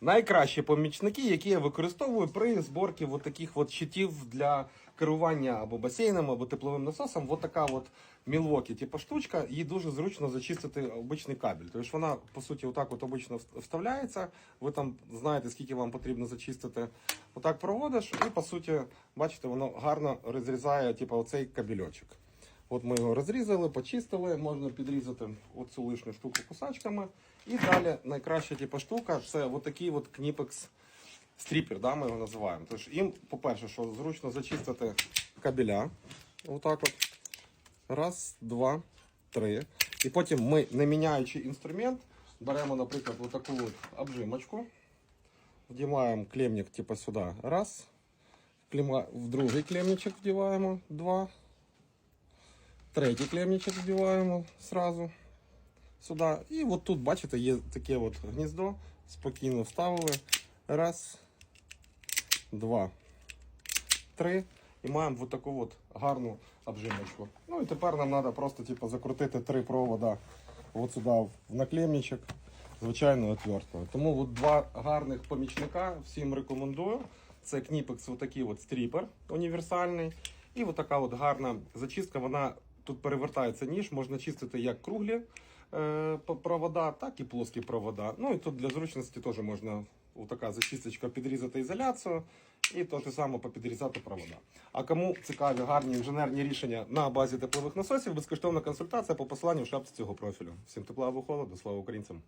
Найкращі помічники, які я використовую при зборці от таких от щитів для керування або басейном, або тепловим насосом. От така от Milwaukee, типу штучка, їй дуже зручно зачистити обичний кабель. Тобто вона, по суті, отак от обично вставляється. Ви там знаєте, скільки вам потрібно зачистити. Отак проводиш, і по суті, бачите, воно гарно розрізає, типу, оцей кабельочок. От ми його розрізали, почистили, можна підрізати оцю лишню штуку кусачками. І далі найкраща типу, штука це отакий от кніпекс стріпер, да, ми його називаємо. Тож їм, по-перше, що зручно зачистити кабеля. Отак от. Раз, два, три. І потім ми, не міняючи інструмент, беремо, наприклад, отаку от обжимочку. Вдіваємо клемник типу сюди. Раз. В другий клемничок вдіваємо. Два. Третій клемничок вдіваємо сразу сюди. І от тут, бачите, є таке от гніздо. Спокійно вставили. Раз, два, три. І маємо от таку от гарну обжимочку. Ну і тепер нам треба просто типу, закрутити три провода от сюди в наклемничок звичайною отверткою. Тому от два гарних помічника всім рекомендую. Це Knipex, отакий от стріпер універсальний. І от така от гарна зачистка. Вона тут перевертається ніж, можна чистити як круглі е, провода, так і плоскі провода. Ну і тут для зручності теж можна така зачисточка підрізати ізоляцію і то ж саме попідрізати провода. А кому цікаві гарні інженерні рішення на базі теплових насосів, безкоштовна консультація по посиланню в шапці цього профілю. Всім тепла або холоду, слава українцям!